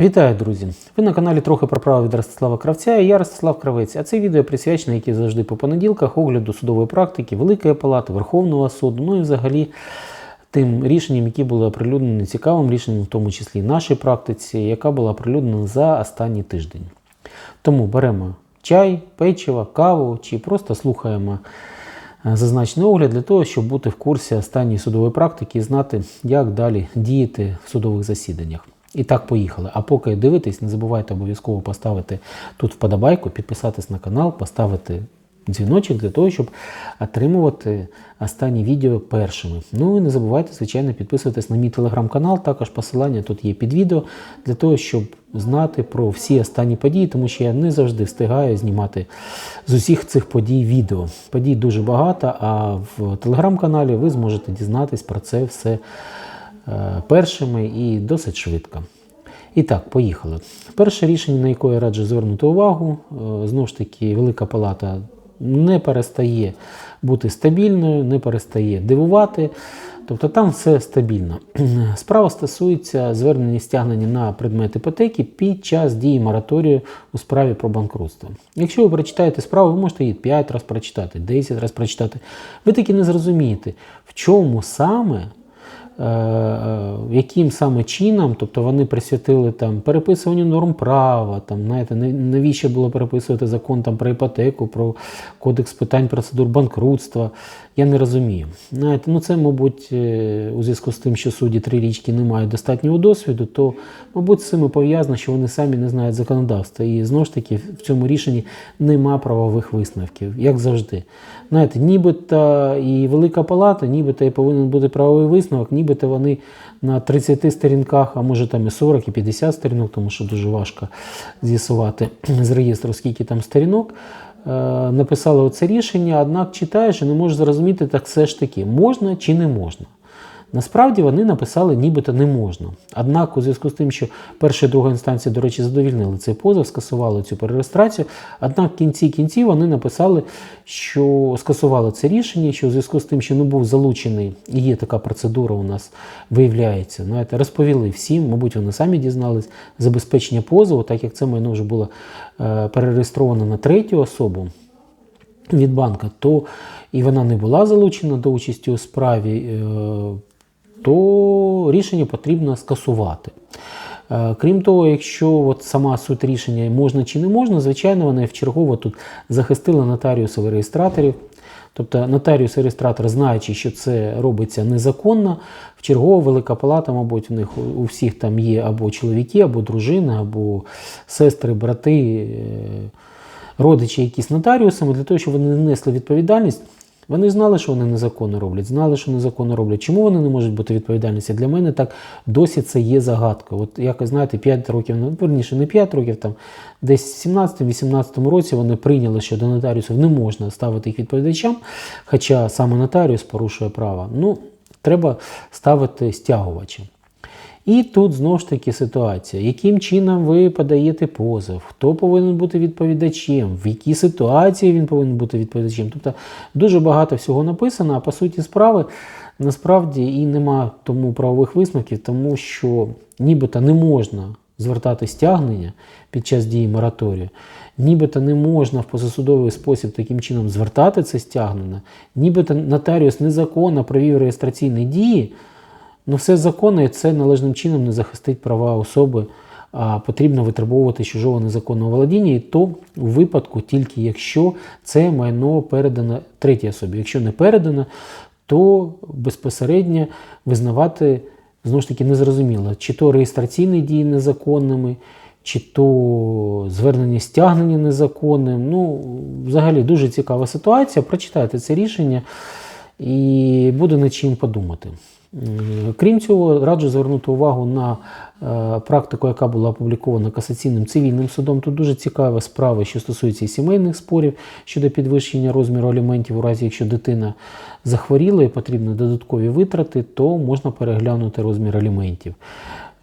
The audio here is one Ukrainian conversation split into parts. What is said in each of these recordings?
Вітаю, друзі! Ви на каналі трохи про право від Ростислава Кравця і я Ростислав Кравець. А це відео присвячене, як і завжди по понеділках, огляду судової практики Великої Палати, Верховного суду, ну і взагалі тим рішенням, які були оприлюднені цікавим рішенням, в тому числі нашій практиці, яка була оприлюднена за останній тиждень. Тому беремо чай, печиво, каву чи просто слухаємо е, зазначений огляд для того, щоб бути в курсі останньої судової практики і знати, як далі діяти в судових засіданнях. І так, поїхали. А поки дивитесь, не забувайте обов'язково поставити тут вподобайку, підписатись на канал, поставити дзвіночок для того, щоб отримувати останні відео першими. Ну і не забувайте, звичайно, підписуватись на мій телеграм-канал. Також посилання тут є під відео для того, щоб знати про всі останні події, тому що я не завжди встигаю знімати з усіх цих подій відео. Подій дуже багато, а в телеграм-каналі ви зможете дізнатись про це все першими і досить швидко. І так, поїхали. Перше рішення, на яке я раджу звернути увагу, е, знову ж таки, Велика Палата не перестає бути стабільною, не перестає дивувати. Тобто там все стабільно. Справа стосується звернення стягнення на предмет іпотеки під час дії мораторію у справі про банкрутство. Якщо ви прочитаєте справу, ви можете її 5 разів прочитати, 10 разів прочитати. Ви таки не зрозумієте, в чому саме е, яким саме чином, тобто вони присвятили там переписуванню норм права, там, знаєте, навіщо було переписувати закон там, про іпотеку, про кодекс питань процедур банкрутства. Я не розумію. Знаєте, ну це, мабуть, е, у зв'язку з тим, що судді три річки не мають достатнього досвіду, то, мабуть, з цим і пов'язано, що вони самі не знають законодавства. І знову ж таки в цьому рішенні нема правових висновків, як завжди. Знаєте, нібито і Велика Палата, нібито і повинен бути правовий висновок, нібито вони на 30 сторінках, а може там і 40, і 50 сторінок, тому що дуже важко з'ясувати з реєстру, скільки там сторінок. е, Написали оце рішення, однак читаєш і не можеш зрозуміти, так все ж таки, можна чи не можна. Насправді вони написали, нібито не можна. Однак, у зв'язку з тим, що перша і друга інстанція, до речі, задовільнили цей позов, скасували цю перереєстрацію. Однак в кінці кінців вони написали, що скасували це рішення, що у зв'язку з тим, що не був залучений, і є така процедура у нас виявляється. Знаєте, розповіли всім, мабуть, вони самі дізнались забезпечення позову, так як це майно вже було е, перереєстровано на третю особу від банка, то і вона не була залучена до участі у справі, е, то рішення потрібно скасувати. Е, Крім того, якщо от сама суть рішення можна чи не можна, звичайно, вони вчергово тут захистили нотаріусів і реєстраторів. Тобто нотаріус і реєстратор, знаючи, що це робиться незаконно, вчергово Велика Палата, мабуть, у них у- у всіх там є або чоловіки, або дружини, або сестри, брати, е, родичі якісь нотаріусами, для того, щоб вони не несли відповідальність. Вони знали, що вони незаконно роблять, знали, що незаконно роблять. Чому вони не можуть бути відповідальності? Для мене так досі це є загадкою. От якось знаєте, 5 років, ну верніше, не 5 років, там десь в 17-18 році вони прийняли, що до нотаріусів не можна ставити їх відповідачам, хоча саме нотаріус порушує право. Ну, треба ставити стягувачем. І тут знову ж таки ситуація, яким чином ви подаєте позов, хто повинен бути відповідачем, в якій ситуації він повинен бути відповідачем. Тобто дуже багато всього написано, а по суті справи насправді і нема тому правових висновків, тому що нібито не можна звертати стягнення під час дії мораторію, нібито не можна в позасудовий спосіб таким чином звертати це стягнення, нібито нотаріус незаконно провів реєстраційні дії. Ну, все законно і це належним чином не захистить права особи, а потрібно витребовувати чужого незаконного володіння, і то у випадку тільки якщо це майно передано третій особі. Якщо не передано, то безпосередньо визнавати знову ж таки незрозуміло, чи то реєстраційні дії незаконними, чи то звернення стягнення незаконним. Ну, взагалі дуже цікава ситуація. Прочитайте це рішення і буде над чим подумати. М, Крім цього, раджу звернути увагу на е, практику, яка була опублікована касаційним цивільним судом. Тут дуже цікава справа, що стосується і сімейних спорів щодо підвищення розміру аліментів, у разі якщо дитина захворіла і потрібні додаткові витрати, то можна переглянути розмір аліментів.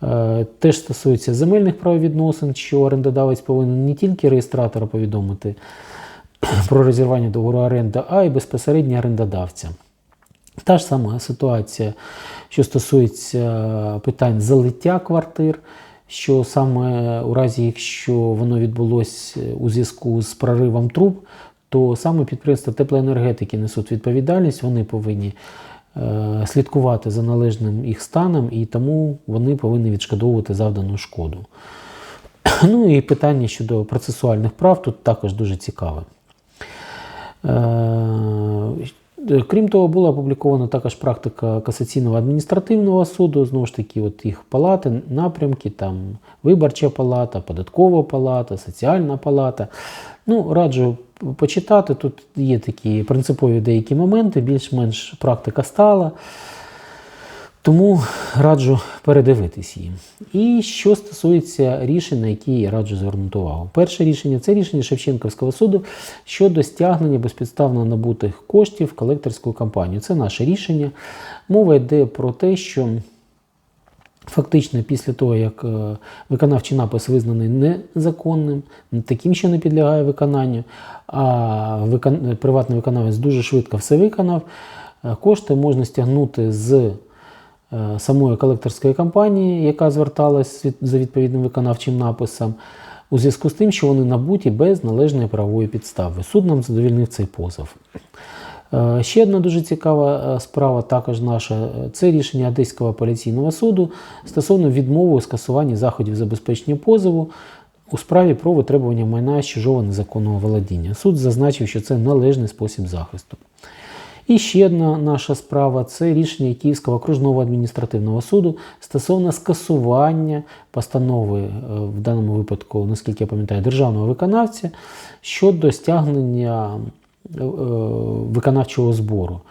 Е, Теж стосується земельних правовідносин, що орендодавець повинен не тільки реєстратора повідомити про розірвання договору оренди, а й безпосередньо орендодавця. Та ж сама ситуація, що стосується питань залиття квартир, що саме у разі, якщо воно відбулося у зв'язку з проривом труб, то саме підприємства теплоенергетики несуть відповідальність, вони повинні е, слідкувати за належним їх станом, і тому вони повинні відшкодовувати завдану шкоду. Ну і питання щодо процесуальних прав тут також дуже цікаве. Е, Крім того, була опублікована також практика касаційного адміністративного суду, знову ж таки, от їх палати, напрямки, там виборча палата, податкова палата, соціальна палата. Ну, раджу почитати. Тут є такі принципові деякі моменти, більш-менш практика стала. Тому раджу передивитись її. І що стосується рішень, на які я раджу звернути увагу. Перше рішення це рішення Шевченківського суду щодо стягнення безпідставно набутих коштів в колекторську кампанію. Це наше рішення. Мова йде про те, що фактично після того, як е, виконавчий напис визнаний незаконним, таким, що не підлягає виконанню, а викон... приватний виконавець дуже швидко все виконав, е, кошти можна стягнути з самої колекторської компанії, яка зверталась за відповідним виконавчим написом, у зв'язку з тим, що вони набуті без належної правової підстави. Суд нам задовільнив цей позов. Е, Ще одна дуже цікава е, справа, також наша, е, це рішення Одеського апеляційного суду стосовно відмови у скасуванні заходів забезпечення позову у справі про витребування майна з чужого незаконного володіння. Суд зазначив, що це належний спосіб захисту. І ще одна наша справа це рішення Київського окружного адміністративного суду стосовно скасування постанови, е, в даному випадку, наскільки я пам'ятаю, державного виконавця щодо стягнення е, виконавчого збору.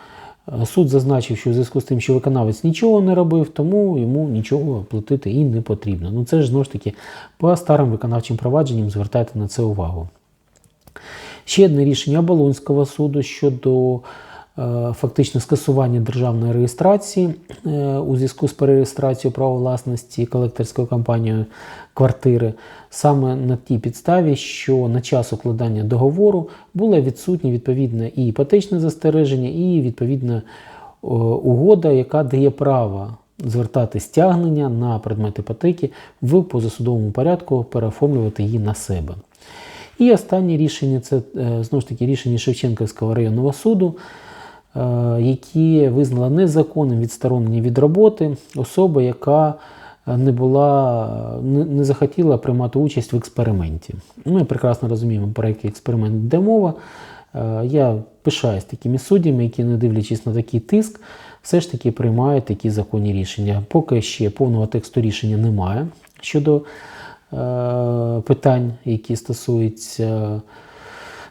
Е, Суд зазначив, що в зв'язку з тим, що виконавець нічого не робив, тому йому нічого платити і не потрібно. Ну це ж знову ж таки по старим виконавчим провадженням звертайте на це увагу. Ще одне рішення Оболонського суду щодо фактично скасування державної реєстрації е, у зв'язку з перереєстрацією права власності колекторською компанією квартири саме на тій підставі, що на час укладання договору було відсутнє відповідне і іпотечне застереження, і відповідна е, угода, яка дає право звертати стягнення на предмет іпотеки в позасудовому порядку, переоформлювати її на себе. І останнє рішення це е, знову ж таки рішення Шевченківського районного суду, е, яке визнало незаконним відсторонення від роботи особи, яка е, не була, не, не захотіла приймати участь в експерименті. Ми прекрасно розуміємо, про який експеримент йде мова. Е, Я пишаюсь такими суддями, які, не дивлячись на такий тиск, все ж таки приймають такі законні рішення. Поки ще повного тексту рішення немає щодо е, питань, які стосуються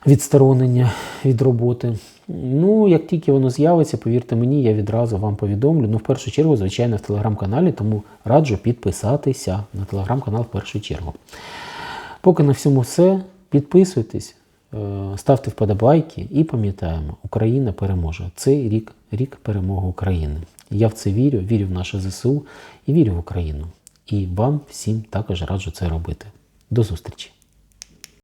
відсторонення від роботи. Ну, як тільки воно з'явиться, повірте мені, я відразу вам повідомлю. Ну, в першу чергу, звичайно, в телеграм-каналі, тому раджу підписатися на телеграм-канал в першу чергу. Поки на всьому все, підписуйтесь, е, ставте вподобайки і пам'ятаємо, Україна переможе. Цей рік рік перемоги України. Я в це вірю, вірю в наше ЗСУ і вірю в Україну. І вам всім також раджу це робити. До зустрічі!